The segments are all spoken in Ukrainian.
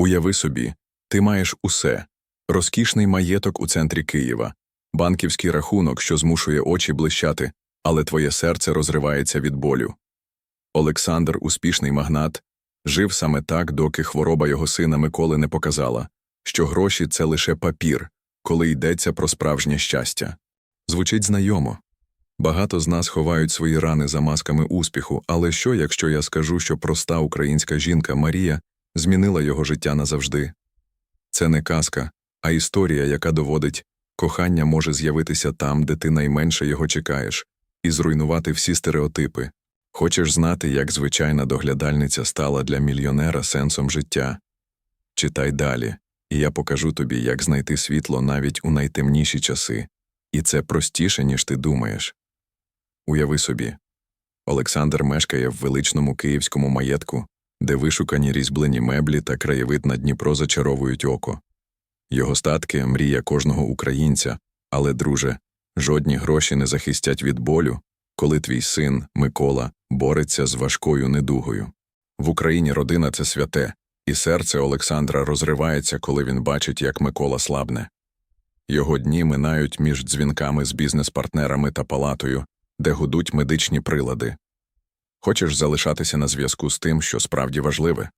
Уяви собі, ти маєш усе розкішний маєток у центрі Києва, банківський рахунок, що змушує очі блищати, але твоє серце розривається від болю. Олександр, успішний магнат, жив саме так, доки хвороба його сина Миколи не показала, що гроші це лише папір, коли йдеться про справжнє щастя. Звучить знайомо. Багато з нас ховають свої рани за масками успіху, але що, якщо я скажу, що проста українська жінка Марія змінила його життя назавжди? Це не казка, а історія, яка доводить, кохання може з'явитися там, де ти найменше його чекаєш, і зруйнувати всі стереотипи. Хочеш знати, як звичайна доглядальниця стала для мільйонера сенсом життя? Читай далі, і я покажу тобі, як знайти світло навіть у найтемніші часи. І це простіше, ніж ти думаєш. Уяви собі. Олександр мешкає в величному київському маєтку, де вишукані різьблені меблі та краєвид на Дніпро зачаровують око. Його статки мрія кожного українця, але, друже, жодні гроші не захистять від болю, коли твій син, Микола, бореться з важкою недугою. В Україні родина це святе, і серце Олександра розривається, коли він бачить, як Микола слабне. Його дні минають між дзвінками з бізнес-партнерами та палатою, де гудуть медичні прилади. Хочеш залишатися на зв'язку з тим, що справді важливе?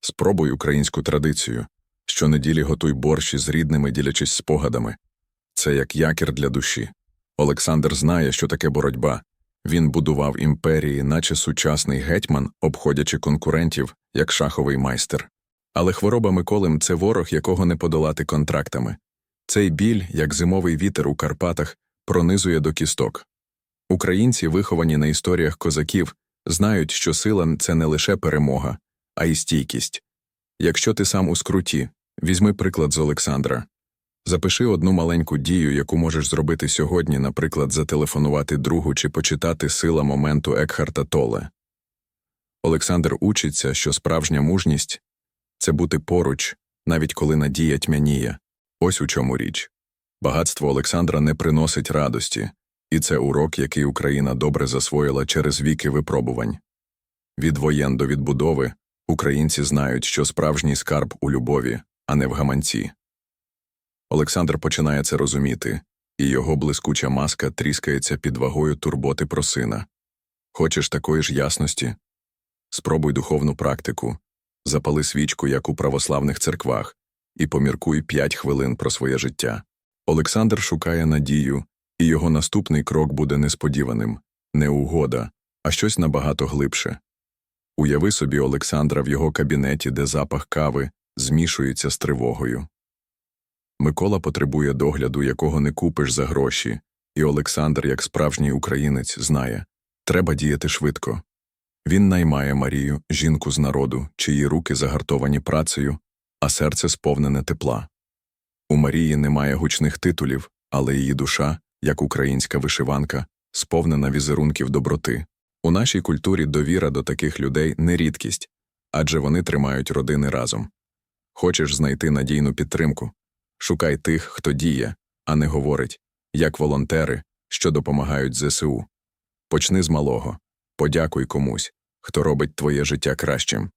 Спробуй українську традицію. Щонеділі готуй борщ із рідними, ділячись спогадами. Це як якір для душі. Олександр знає, що таке боротьба. Він будував імперії, наче сучасний гетьман, обходячи конкурентів, як шаховий майстер. Але хвороба Миколим це ворог, якого не подолати контрактами. Цей біль, як зимовий вітер у Карпатах, пронизує до кісток. Українці, виховані на історіях козаків, знають, що сила це не лише перемога, а й стійкість. Якщо ти сам у скруті, візьми приклад з Олександра. Запиши одну маленьку дію, яку можеш зробити сьогодні, наприклад, зателефонувати другу чи почитати сила моменту Екхарта Толе. Олександр учиться, що справжня мужність це бути поруч, навіть коли надія тьмяніє. Ось у чому річ. Багатство Олександра не приносить радості, і це урок, який Україна добре засвоїла через віки випробувань. Від воєн до відбудови українці знають, що справжній скарб у любові, а не в гаманці. Олександр починає це розуміти, і його блискуча маска тріскається під вагою турботи про сина. Хочеш такої ж ясності? Спробуй духовну практику, запали свічку, як у православних церквах, і поміркуй п'ять хвилин про своє життя. Олександр шукає надію, і його наступний крок буде несподіваним не угода, а щось набагато глибше. Уяви собі Олександра в його кабінеті, де запах кави змішується з тривогою. Микола потребує догляду, якого не купиш за гроші, і Олександр, як справжній українець, знає треба діяти швидко. Він наймає Марію, жінку з народу, чиї руки загартовані працею, а серце сповнене тепла. У Марії немає гучних титулів, але її душа, як українська вишиванка, сповнена візерунків доброти. У нашій культурі довіра до таких людей не рідкість, адже вони тримають родини разом. Хочеш знайти надійну підтримку? Шукай тих, хто діє, а не говорить, як волонтери, що допомагають ЗСУ. Почни з малого, подякуй комусь, хто робить твоє життя кращим.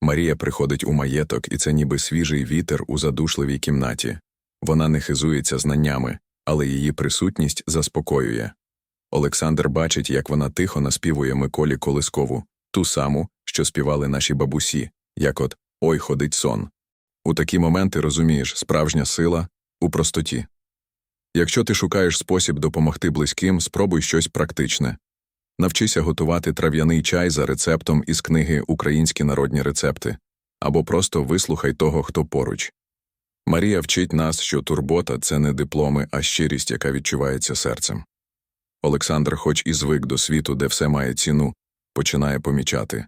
Марія приходить у маєток, і це ніби свіжий вітер у задушливій кімнаті. Вона не хизується знаннями, але її присутність заспокоює. Олександр бачить, як вона тихо наспівує Миколі Колискову, ту саму, що співали наші бабусі, як от Ой ходить сон. У такі моменти розумієш справжня сила у простоті. Якщо ти шукаєш спосіб допомогти близьким, спробуй щось практичне. Навчися готувати трав'яний чай за рецептом із книги Українські народні рецепти або просто вислухай того, хто поруч. Марія вчить нас, що турбота це не дипломи, а щирість, яка відчувається серцем. Олександр, хоч і звик до світу, де все має ціну, починає помічати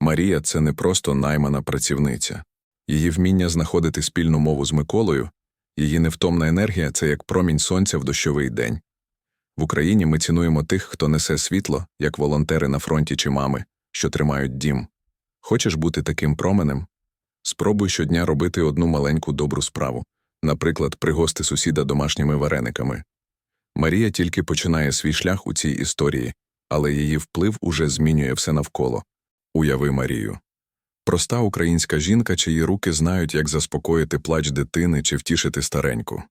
Марія це не просто наймана працівниця. Її вміння знаходити спільну мову з Миколою, її невтомна енергія це як промінь сонця в дощовий день. В Україні ми цінуємо тих, хто несе світло, як волонтери на фронті чи мами, що тримають дім. Хочеш бути таким променем? Спробуй щодня робити одну маленьку добру справу, наприклад, пригости сусіда домашніми варениками. Марія тільки починає свій шлях у цій історії, але її вплив уже змінює все навколо. Уяви Марію. Проста українська жінка, чиї руки знають, як заспокоїти плач дитини чи втішити стареньку.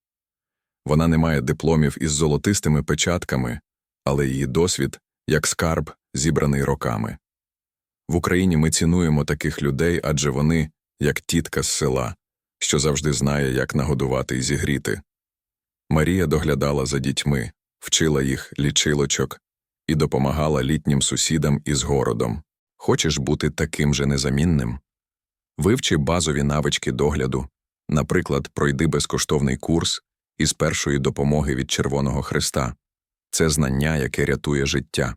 Вона не має дипломів із золотистими печатками, але її досвід як скарб, зібраний роками. В Україні ми цінуємо таких людей, адже вони, як тітка з села, що завжди знає, як нагодувати і зігріти. Марія доглядала за дітьми, вчила їх лічилочок і допомагала літнім сусідам із городом. Хочеш бути таким же незамінним? Вивчи базові навички догляду, наприклад, пройди безкоштовний курс із першої допомоги від Червоного Христа. Це знання, яке рятує життя.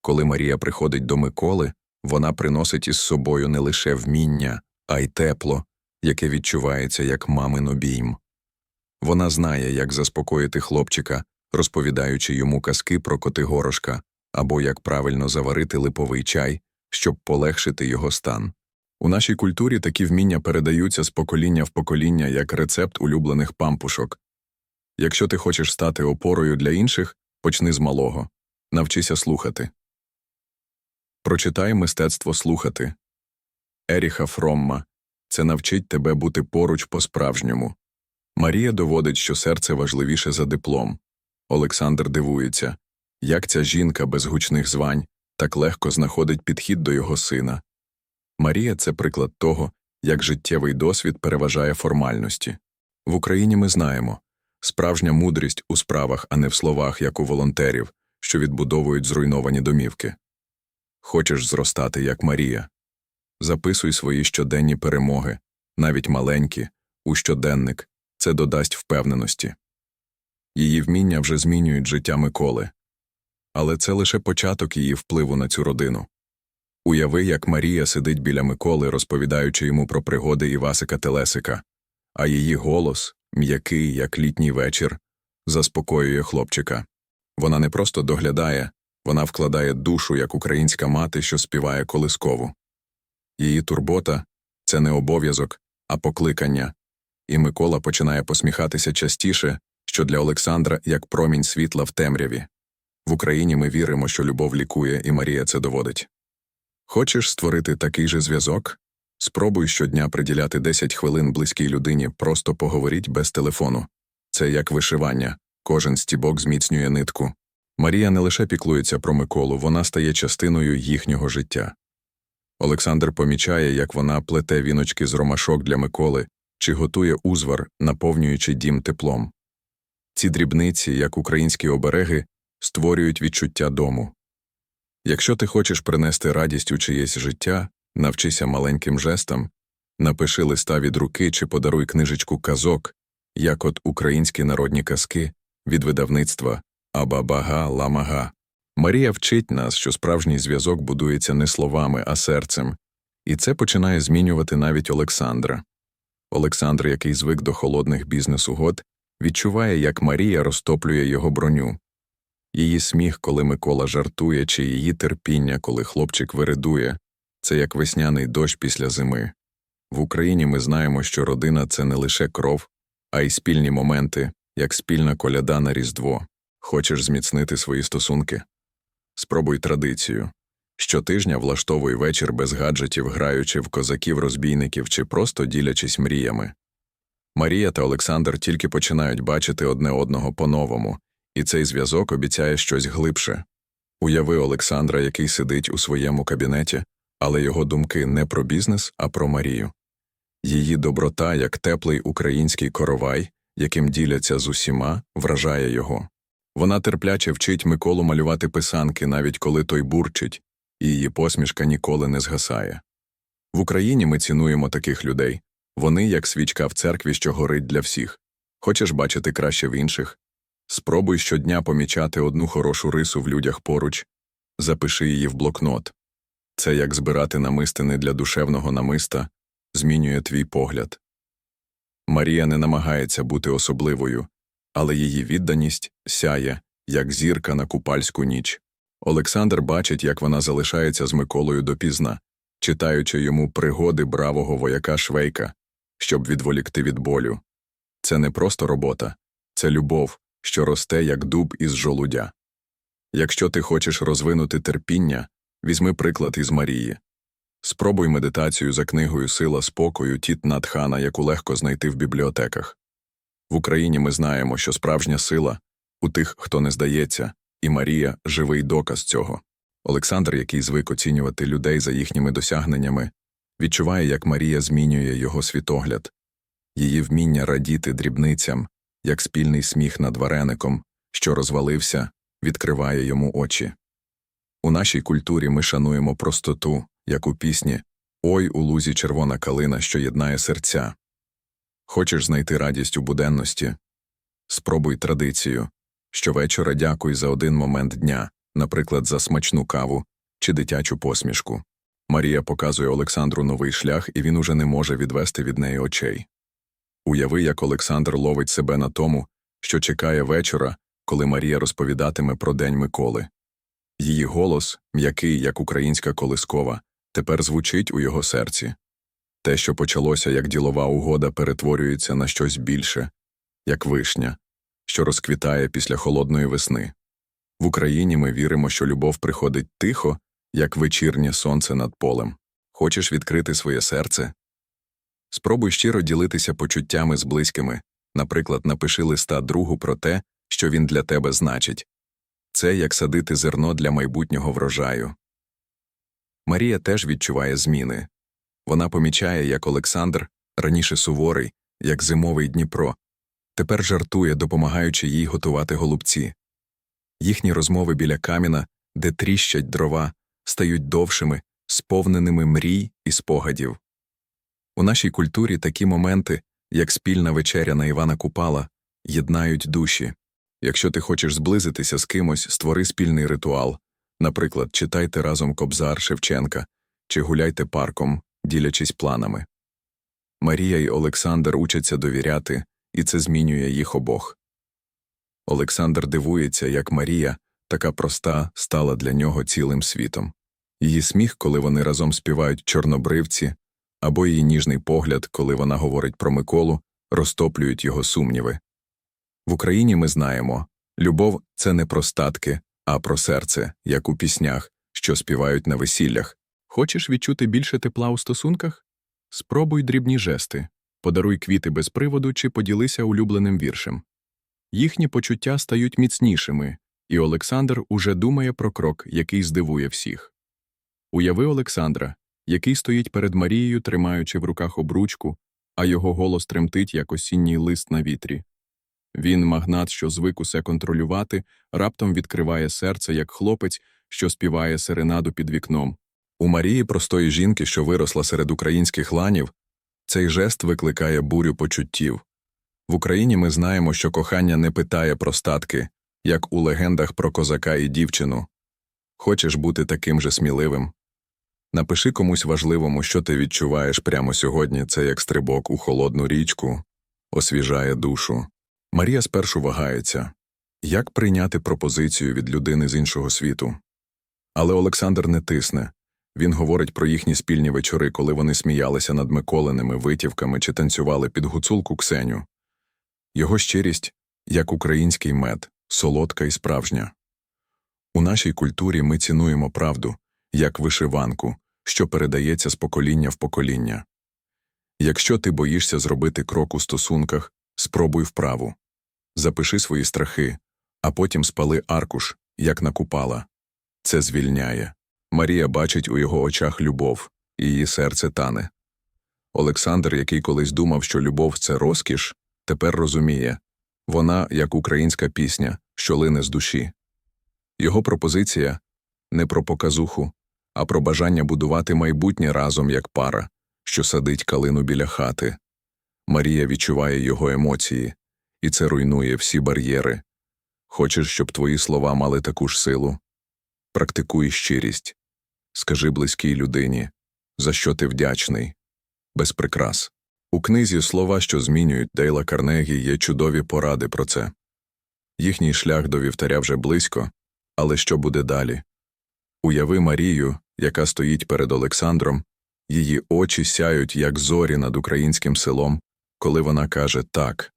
Коли Марія приходить до Миколи, вона приносить із собою не лише вміння, а й тепло, яке відчувається як мамин обійм. Вона знає, як заспокоїти хлопчика, розповідаючи йому казки про Котигорошка або як правильно заварити липовий чай, щоб полегшити його стан. У нашій культурі такі вміння передаються з покоління в покоління як рецепт улюблених пампушок. Якщо ти хочеш стати опорою для інших, почни з малого. Навчися слухати. Прочитай мистецтво слухати. Еріха Фромма це навчить тебе бути поруч по-справжньому. Марія доводить, що серце важливіше за диплом. Олександр дивується, як ця жінка без гучних звань так легко знаходить підхід до його сина. Марія це приклад того, як життєвий досвід переважає формальності. В Україні ми знаємо справжня мудрість у справах, а не в словах, як у волонтерів, що відбудовують зруйновані домівки. Хочеш зростати, як Марія. Записуй свої щоденні перемоги, навіть маленькі, у щоденник це додасть впевненості. Її вміння вже змінюють життя Миколи. Але це лише початок її впливу на цю родину. Уяви, як Марія сидить біля Миколи, розповідаючи йому про пригоди Івасика Телесика, а її голос, м'який, як літній вечір, заспокоює хлопчика. Вона не просто доглядає, вона вкладає душу, як українська мати, що співає колискову. Її турбота це не обов'язок, а покликання, і Микола починає посміхатися частіше, що для Олександра як промінь світла в темряві. В Україні ми віримо, що любов лікує, і Марія це доводить. Хочеш створити такий же зв'язок? Спробуй щодня приділяти 10 хвилин близькій людині, просто поговоріть без телефону. Це як вишивання, кожен стібок зміцнює нитку. Марія не лише піклується про Миколу, вона стає частиною їхнього життя. Олександр помічає, як вона плете віночки з ромашок для Миколи чи готує узвар, наповнюючи дім теплом. Ці дрібниці, як українські обереги, створюють відчуття дому. Якщо ти хочеш принести радість у чиєсь життя, навчися маленьким жестам, напиши листа від руки чи подаруй книжечку казок, як от українські народні казки від видавництва Абабага Ламага. Марія вчить нас, що справжній зв'язок будується не словами, а серцем, і це починає змінювати навіть Олександра. Олександр, який звик до холодних бізнес-угод, відчуває, як Марія розтоплює його броню. Її сміх, коли Микола жартує, чи її терпіння, коли хлопчик виридує, це як весняний дощ після зими. В Україні ми знаємо, що родина це не лише кров, а й спільні моменти, як спільна коляда на Різдво. Хочеш зміцнити свої стосунки? Спробуй традицію. Щотижня влаштовуй вечір без гаджетів, граючи в козаків-розбійників чи просто ділячись мріями. Марія та Олександр тільки починають бачити одне одного по-новому, і цей зв'язок обіцяє щось глибше. Уяви Олександра, який сидить у своєму кабінеті, але його думки не про бізнес, а про Марію. Її доброта, як теплий український коровай, яким діляться з усіма, вражає його. Вона терпляче вчить Миколу малювати писанки, навіть коли той бурчить, і її посмішка ніколи не згасає. В Україні ми цінуємо таких людей вони, як свічка в церкві, що горить для всіх. Хочеш бачити краще в інших? Спробуй щодня помічати одну хорошу рису в людях поруч, запиши її в блокнот. Це як збирати намистини для душевного намиста, змінює твій погляд. Марія не намагається бути особливою, але її відданість сяє, як зірка на купальську ніч. Олександр бачить, як вона залишається з Миколою допізна, читаючи йому пригоди бравого вояка Швейка, щоб відволікти від болю. Це не просто робота, це любов, що росте, як дуб із жолудя. Якщо ти хочеш розвинути терпіння, візьми приклад із Марії. Спробуй медитацію за книгою Сила спокою Тіт Надхана, яку легко знайти в бібліотеках. В Україні ми знаємо, що справжня сила у тих, хто не здається, і Марія живий доказ цього. Олександр, який звик оцінювати людей за їхніми досягненнями, відчуває, як Марія змінює його світогляд, її вміння радіти дрібницям, як спільний сміх над вареником, що розвалився, відкриває йому очі. У нашій культурі ми шануємо простоту, як у пісні Ой у лузі червона калина, що єднає серця. Хочеш знайти радість у буденності? Спробуй традицію. Щовечора дякуй за один момент дня, наприклад, за смачну каву чи дитячу посмішку. Марія показує Олександру новий шлях, і він уже не може відвести від неї очей. Уяви, як Олександр ловить себе на тому, що чекає вечора, коли Марія розповідатиме про День Миколи. Її голос, м'який, як українська колискова, тепер звучить у його серці. Те, що почалося як ділова угода, перетворюється на щось більше, як вишня, що розквітає після холодної весни. В Україні ми віримо, що любов приходить тихо, як вечірнє сонце над полем. Хочеш відкрити своє серце? Спробуй щиро ділитися почуттями з близькими, наприклад, напиши листа другу про те, що він для тебе значить. Це як садити зерно для майбутнього врожаю. Марія теж відчуває зміни. Вона помічає, як Олександр, раніше суворий, як зимовий Дніпро, тепер жартує, допомагаючи їй готувати голубці. Їхні розмови біля каміна, де тріщать дрова, стають довшими, сповненими мрій і спогадів. У нашій культурі такі моменти, як спільна вечеря на Івана Купала, єднають душі. Якщо ти хочеш зблизитися з кимось, створи спільний ритуал. Наприклад, читайте разом Кобзар Шевченка чи гуляйте парком, ділячись планами. Марія і Олександр учаться довіряти, і це змінює їх обох. Олександр дивується, як Марія, така проста, стала для нього цілим світом. Її сміх, коли вони разом співають чорнобривці, або її ніжний погляд, коли вона говорить про Миколу, розтоплюють його сумніви. В Україні ми знаємо любов це не про статки, а про серце, як у піснях, що співають на весіллях. Хочеш відчути більше тепла у стосунках? Спробуй дрібні жести, подаруй квіти без приводу чи поділися улюбленим віршем. Їхні почуття стають міцнішими, і Олександр уже думає про крок, який здивує всіх. Уяви Олександра, який стоїть перед Марією, тримаючи в руках обручку, а його голос тремтить, як осінній лист на вітрі. Він, магнат, що звик усе контролювати, раптом відкриває серце, як хлопець, що співає серенаду під вікном. У Марії, простої жінки, що виросла серед українських ланів, цей жест викликає бурю почуттів. В Україні ми знаємо, що кохання не питає про статки, як у легендах про козака і дівчину. Хочеш бути таким же сміливим? Напиши комусь важливому, що ти відчуваєш прямо сьогодні, це як стрибок у холодну річку, освіжає душу. Марія спершу вагається як прийняти пропозицію від людини з іншого світу. Але Олександр не тисне він говорить про їхні спільні вечори, коли вони сміялися над Миколиними витівками чи танцювали під гуцулку Ксеню. Його щирість, як український мед, солодка і справжня. У нашій культурі ми цінуємо правду, як вишиванку, що передається з покоління в покоління. Якщо ти боїшся зробити крок у стосунках, спробуй вправу. Запиши свої страхи, а потім спали аркуш, як накупала. Це звільняє. Марія бачить у його очах любов, її серце тане. Олександр, який колись думав, що любов це розкіш, тепер розуміє вона, як українська пісня, що лине з душі. Його пропозиція не про показуху, а про бажання будувати майбутнє разом як пара, що садить калину біля хати. Марія відчуває його емоції, і це руйнує всі бар'єри. Хочеш, щоб твої слова мали таку ж силу? Практикуй щирість. Скажи близькій людині, за що ти вдячний, без прикрас. У книзі слова, що змінюють Дейла Карнегі, є чудові поради про це. Їхній шлях до вівтаря вже близько, але що буде далі? Уяви Марію, яка стоїть перед Олександром, її очі сяють, як зорі над українським селом, коли вона каже так.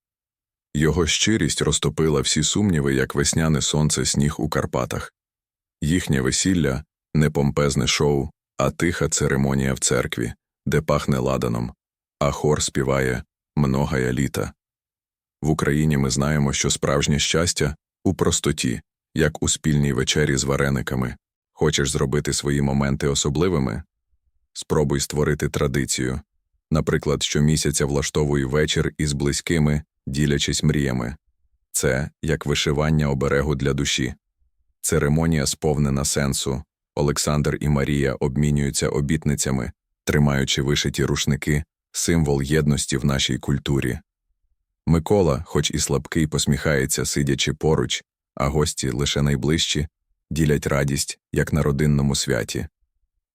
Його щирість розтопила всі сумніви, як весняне сонце сніг у Карпатах. Їхнє весілля не помпезне шоу, а тиха церемонія в церкві, де пахне ладаном, а хор співає «Многая літа». В Україні ми знаємо, що справжнє щастя у простоті, як у спільній вечері з варениками. Хочеш зробити свої моменти особливими? Спробуй створити традицію. Наприклад, щомісяця влаштовуй вечір із близькими, ділячись мріями. Це як вишивання оберегу для душі. Церемонія сповнена сенсу. Олександр і Марія обмінюються обітницями, тримаючи вишиті рушники, символ єдності в нашій культурі. Микола, хоч і слабкий, посміхається, сидячи поруч, а гості лише найближчі, ділять радість, як на родинному святі.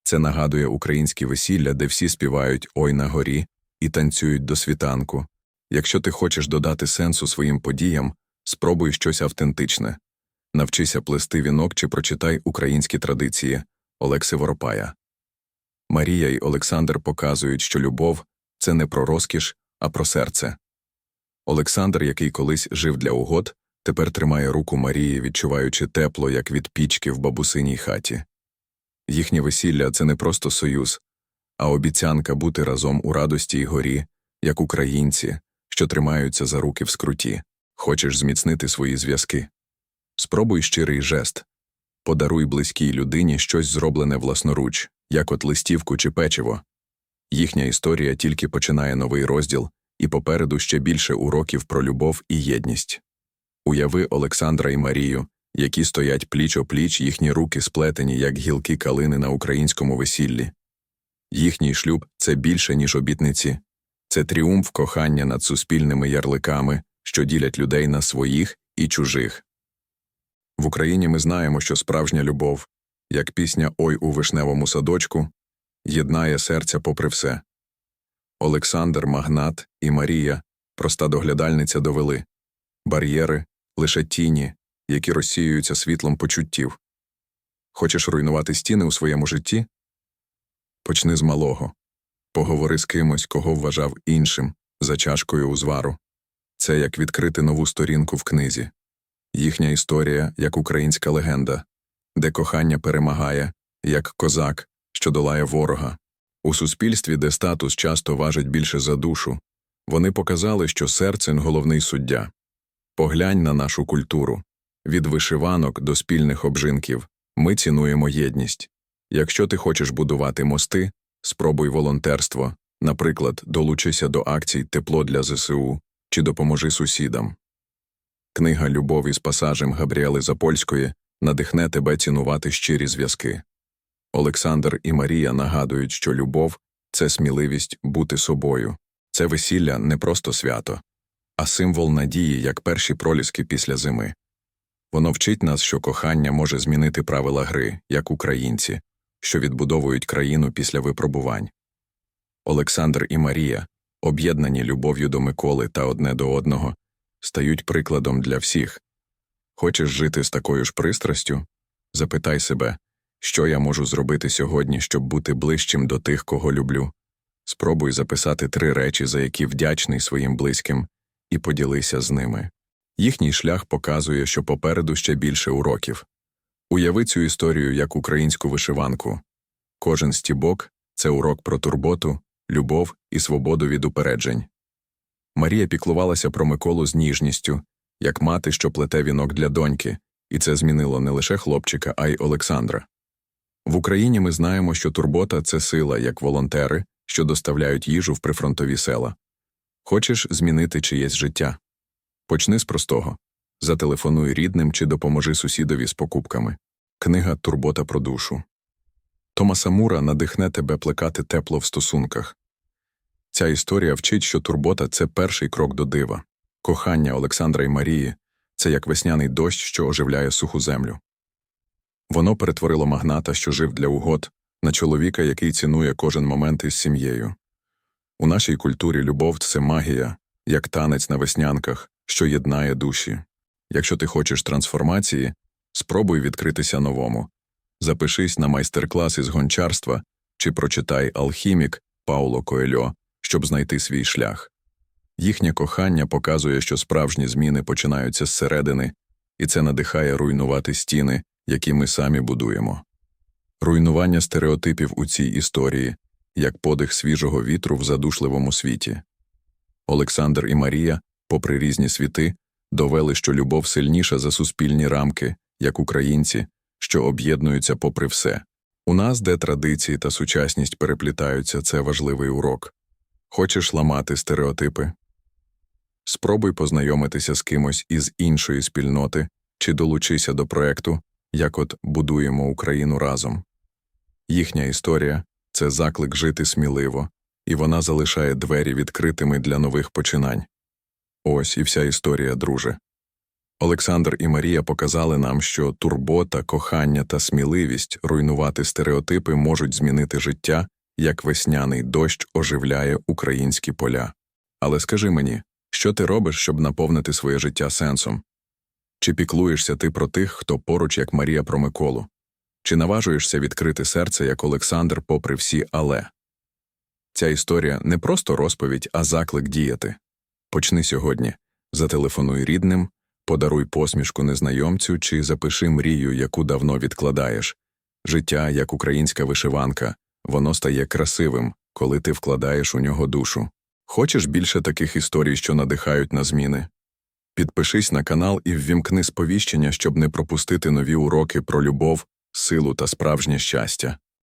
Це нагадує українські весілля, де всі співають Ой на горі і танцюють до світанку. Якщо ти хочеш додати сенсу своїм подіям, спробуй щось автентичне. Навчися плести вінок чи прочитай українські традиції Олекси Воропая. Марія й Олександр показують, що любов це не про розкіш, а про серце. Олександр, який колись жив для угод, тепер тримає руку Марії, відчуваючи тепло, як від пічки в бабусиній хаті. Їхнє весілля це не просто союз, а обіцянка бути разом у радості й горі, як українці, що тримаються за руки в скруті. Хочеш зміцнити свої зв'язки. Спробуй щирий жест подаруй близькій людині щось зроблене власноруч, як от листівку чи печиво. Їхня історія тільки починає новий розділ, і попереду ще більше уроків про любов і єдність. Уяви Олександра і Марію, які стоять пліч опліч, їхні руки сплетені, як гілки калини на українському весіллі. Їхній шлюб це більше, ніж обітниці, це тріумф кохання над суспільними ярликами, що ділять людей на своїх і чужих. В Україні ми знаємо, що справжня любов, як пісня Ой у вишневому садочку, єднає серця попри все. Олександр, Магнат і Марія, проста доглядальниця, довели бар'єри лише тіні, які розсіюються світлом почуттів. Хочеш руйнувати стіни у своєму житті? Почни з малого. Поговори з кимось, кого вважав іншим, за чашкою узвару. Це як відкрити нову сторінку в книзі. Їхня історія як українська легенда, де кохання перемагає, як козак, що долає ворога. У суспільстві, де статус часто важить більше за душу, вони показали, що серце головний суддя. Поглянь на нашу культуру від вишиванок до спільних обжинків ми цінуємо єдність. Якщо ти хочеш будувати мости, спробуй волонтерство, наприклад, долучися до акцій Тепло для ЗСУ чи допоможи сусідам. Книга Любов із пасажем Габріели Запольської надихне тебе цінувати щирі зв'язки. Олександр і Марія нагадують, що любов це сміливість бути собою, це весілля не просто свято, а символ надії, як перші проліски після зими. Воно вчить нас, що кохання може змінити правила гри, як українці, що відбудовують країну після випробувань. Олександр і Марія, об'єднані любов'ю до Миколи та одне до одного, стають прикладом для всіх. Хочеш жити з такою ж пристрастю? Запитай себе, що я можу зробити сьогодні, щоб бути ближчим до тих, кого люблю. Спробуй записати три речі, за які вдячний своїм близьким, і поділися з ними. Їхній шлях показує, що попереду ще більше уроків. Уяви цю історію як українську вишиванку. Кожен стібок це урок про турботу, любов і свободу від упереджень. Марія піклувалася про Миколу з ніжністю, як мати, що плете вінок для доньки, і це змінило не лише хлопчика, а й Олександра. В Україні ми знаємо, що турбота це сила, як волонтери, що доставляють їжу в прифронтові села. Хочеш змінити чиєсь життя? Почни з простого зателефонуй рідним чи допоможи сусідові з покупками. Книга Турбота про душу. Томаса Мура надихне тебе плекати тепло в стосунках. Ця історія вчить, що турбота це перший крок до дива. Кохання Олександра і Марії це як весняний дощ, що оживляє суху землю. Воно перетворило магната, що жив для угод, на чоловіка, який цінує кожен момент із сім'єю. У нашій культурі любов це магія, як танець на веснянках, що єднає душі. Якщо ти хочеш трансформації, спробуй відкритися новому. Запишись на майстер-клас із гончарства чи прочитай Алхімік Пауло Коельо, щоб знайти свій шлях. Їхнє кохання показує, що справжні зміни починаються зсередини, і це надихає руйнувати стіни, які ми самі будуємо. руйнування стереотипів у цій історії, як подих свіжого вітру в задушливому світі. Олександр і Марія, попри різні світи, довели, що любов сильніша за суспільні рамки, як українці, що об'єднуються попри все. У нас, де традиції та сучасність переплітаються, це важливий урок. Хочеш ламати стереотипи? Спробуй познайомитися з кимось із іншої спільноти чи долучися до проекту, як от будуємо Україну разом. Їхня історія це заклик жити сміливо, і вона залишає двері відкритими для нових починань. Ось і вся історія, друже. Олександр і Марія показали нам, що турбота, кохання та сміливість руйнувати стереотипи можуть змінити життя, як весняний дощ оживляє українські поля. Але скажи мені, що ти робиш, щоб наповнити своє життя сенсом? Чи піклуєшся ти про тих, хто поруч, як Марія про Миколу? Чи наважуєшся відкрити серце, як Олександр, попри всі але? Ця історія не просто розповідь, а заклик діяти. Почни сьогодні, зателефонуй рідним, подаруй посмішку незнайомцю чи запиши мрію, яку давно відкладаєш. Життя, як українська вишиванка, воно стає красивим, коли ти вкладаєш у нього душу. Хочеш більше таких історій, що надихають на зміни? Підпишись на канал і ввімкни сповіщення, щоб не пропустити нові уроки про любов, силу та справжнє щастя.